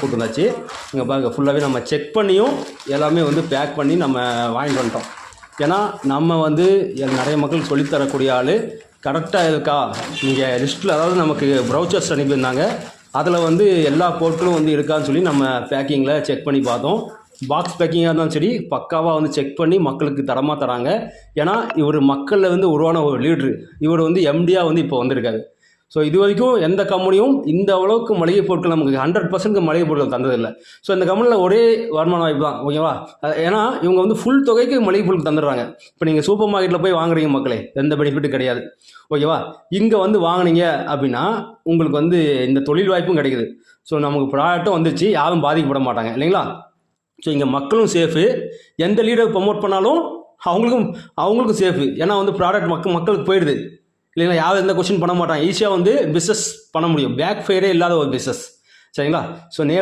கூட்டு வந்தாச்சு இங்கே பாருங்கள் ஃபுல்லாகவே நம்ம செக் பண்ணியும் எல்லாமே வந்து பேக் பண்ணி நம்ம வாங்கிட்டு வந்துட்டோம். ஏன்னா நம்ம வந்து எ- நிறைய மக்கள் சொல்லித் தரக்கூடிய ஆள் கரெக்டாக இருக்கா? நீங்கள் லிஸ்ட்டில் அதாவது நமக்கு ப்ரௌச்சர்ஸ் அனுப்பியிருந்தாங்க. அதில் வந்து எல்லா பொருட்களும் வந்து இருக்கான்னு சொல்லி நம்ம பேக்கிங்கில் செக் பண்ணி பார்த்தோம். பாக்ஸ் பேக்கிங்காக இருந்தாலும் சரி பக்காவாக வந்து செக் பண்ணி மக்களுக்கு தரமாக தராங்க. ஏன்னா இவர் மக்களில் வந்து உருவான ஒரு லீட்ரு இவர் வந்து எம்டியாக வந்து இப்போ வந்திருக்காரு. ஸோ இது வரைக்கும் எந்த கம்பெனியும் இந்த அளவுக்கு மளிகை பொருட்கள் நமக்கு ஹண்ட்ரட் பர்சன்ட் மளிகை பொருட்கள் தந்ததில்லை. ஸோ இந்த கம்பெனியில் ஒரே வருமான வாய்ப்பு தான் ஓகேவா ஏன்னா இவங்க வந்து ஃபுல் தொகைக்கு மளிகை பொருட்கள் தந்துடுறாங்க. இப்போ நீங்கள் சூப்பர் மார்க்கெட்டில் போய் வாங்குறீங்க மக்களே எந்த பெனிஃபிட்டும் கிடையாது. ஓகேவா இங்கே வந்து வாங்குனீங்க அப்படின்னா உங்களுக்கு வந்து இந்த தொழில் வாய்ப்பும் கிடைக்குது. ஸோ நமக்கு ப்ராடக்ட்டும் வந்துச்சு யாரும் பாதிக்கப்பட மாட்டாங்க இல்லைங்களா? ஸோ இங்கே மக்களும் சேஃபு எந்த லீடர் ப்ரமோட் பண்ணாலும் அவங்களுக்கும் அவங்களுக்கும் சேஃபு ஏன்னா வந்து ப்ராடக்ட் மக்கள் மக்களுக்கு போயிடுது. இல்லைங்களா? யாரும் எந்த கொஸ்டின் பண்ண மாட்டாங்க. ஈஸியாக வந்து பிஸ்னஸ் பண்ண முடியும். பேக் ஃபயரே இல்லாத ஒரு பிஸ்னஸ் சரிங்களா? ஸோ நே